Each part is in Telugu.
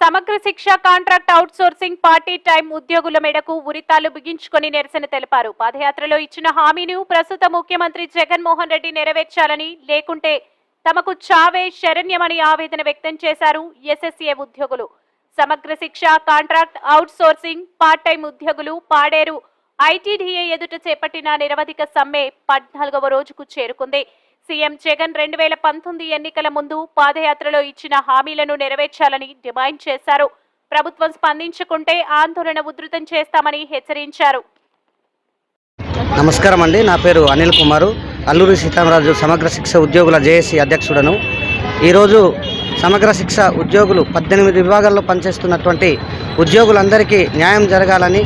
Samagra Shiksha contract outsourcing part time ఉద్యోగుల మేడకు ఉరితాలు బిగించుకొని నిరసన తెలిపారు. పాదయాత్రలో ఇచ్చిన హామీని ప్రస్తుత ముఖ్యమంత్రి జగన్మోహన్ రెడ్డి నెరవేర్చాలని లేకుంటే తమకు చావే శరణ్యమని ఆవేదన వ్యక్తం చేశారు ఎస్ఎస్ఏ ఉద్యోగులు. Samagra Shiksha contract outsourcing part time ఉద్యోగులు పాడేరు. ఐటీడీఏ ఎదుట చేపట్టిన నిరవధిక సమ్మె పద్నాలుగవ రోజుకు చేరుకుంది. సీఎం జగన్ రెండు వేల పంతొమ్మిది ఎన్నికల ముందు పాదయాత్రలో ఇచ్చిన హామీలను నెరవేర్చాలని డిమాండ్ చేశారు. ప్రభుత్వం స్పందించకుంటే ఆందోళన ఉధృతం చేస్తామని హెచ్చరించారు. నమస్కారం అండి. నా పేరు అనిల్ కుమారు. అల్లూరి సీతారామరాజు సమగ్ర శిక్ష ఉద్యోగుల జేఏసీ అధ్యక్షుడను. ఈరోజు సమగ్ర శిక్ష ఉద్యోగులు పద్దెనిమిది విభాగాల్లో పనిచేస్తున్నటువంటి ఉద్యోగులందరికీ న్యాయం జరగాలని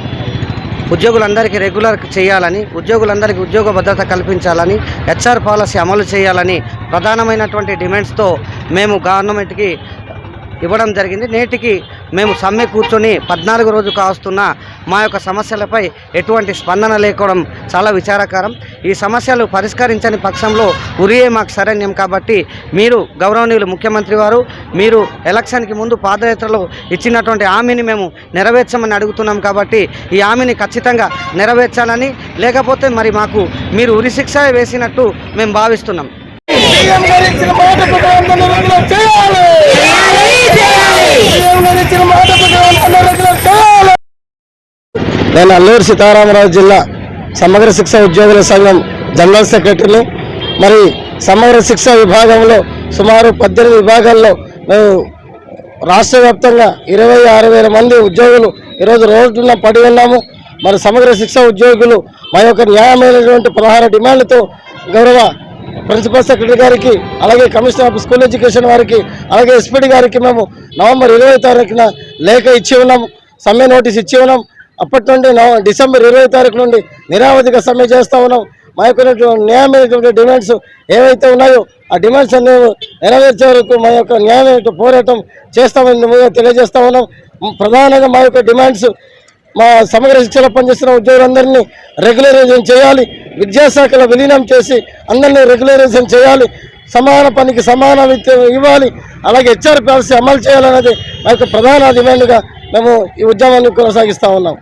ఉద్యోగులందరికీ రెగ్యులర్ చేయాలని ఉద్యోగులందరికీ ఉద్యోగ భద్రత కల్పించాలని హెచ్ఆర్ పాలసీ అమలు చేయాలని ప్రధానమైనటువంటి డిమాండ్స్తో మేము గవర్నమెంట్కి ఇవ్వడం జరిగింది. నేటికి మేము సమ్మె కూర్చొని పద్నాలుగు రోజు కాస్తున్న మా యొక్క సమస్యలపై ఎటువంటి స్పందన లేకపోవడం చాలా విచారకరం. ఈ సమస్యలు పరిష్కరించని పక్షంలో ఉరియే మాకు శరణ్యం కాబట్టి మీరు గౌరవనీయులు ముఖ్యమంత్రి వారు మీరు ఎలక్షన్కి ముందు పాదయాత్రలో ఇచ్చినటువంటి హామీని మేము నెరవేర్చమని అడుగుతున్నాం కాబట్టి ఈ హామీని ఖచ్చితంగా నెరవేర్చాలని లేకపోతే మరి మాకు మీరు ఉరిశిక్ష వేసినట్టు మేము భావిస్తున్నాం. నేను అల్లూరు సీతారామరాజు జిల్లా సమగ్ర శిక్ష ఉద్యోగుల సంఘం జనరల్ సెక్రటరీని. మరి సమగ్ర శిక్ష విభాగంలో సుమారు పద్దెనిమిది విభాగాల్లో మేము రాష్ట్ర వ్యాప్తంగా ఇరవై ఆరు వేల మంది ఉద్యోగులు ఈరోజు రోడ్డున పడి ఉన్నాము. మరి సమగ్ర శిక్ష ఉద్యోగులు మా యొక్క న్యాయమైనటువంటి పదహారు డిమాండ్లతో గౌరవ ప్రిన్సిపల్ సెక్రటరీ గారికి అలాగే కమిషనర్ ఆఫ్ స్కూల్ ఎడ్యుకేషన్ వారికి అలాగే ఎస్పీడి గారికి మేము నవంబర్ ఇరవై తారీఖున లేఖ ఇచ్చి ఉన్నాము సమ్మె నోటీస్ ఇచ్చి ఉన్నాం. అప్పటి నుండి డిసెంబర్ ఇరవై తారీఖు నుండి నిరావధిక సమ్మె చేస్తూ ఉన్నాం. మా యొక్క న్యాయమైనటువంటి డిమాండ్స్ ఏవైతే ఉన్నాయో ఆ డిమాండ్స్ అన్ని నెరవేర్చే వరకు మా యొక్క న్యాయమైన పోరాటం చేస్తామని ముందుగా తెలియజేస్తా ఉన్నాం. ప్రధానంగా మా యొక్క డిమాండ్స్ మా సమగ్ర శిక్షణ పనిచేస్తున్న ఉద్యోగులందరినీ రెగ్యులరైజేషన్ చేయాలి. విద్యాశాఖలో విలీనం చేసి అందరినీ రెగ్యులరైజేషన్ చేయాలి. సమాన పనికి సమాన ఇవ్వాలి. అలాగే హెచ్ఆర్ పాలసీ అమలు చేయాలన్నది మా యొక్క ప్రధాన డిమాండ్గా మేము ఈ ఉద్యమాన్ని కొనసాగిస్తూ ఉన్నాం.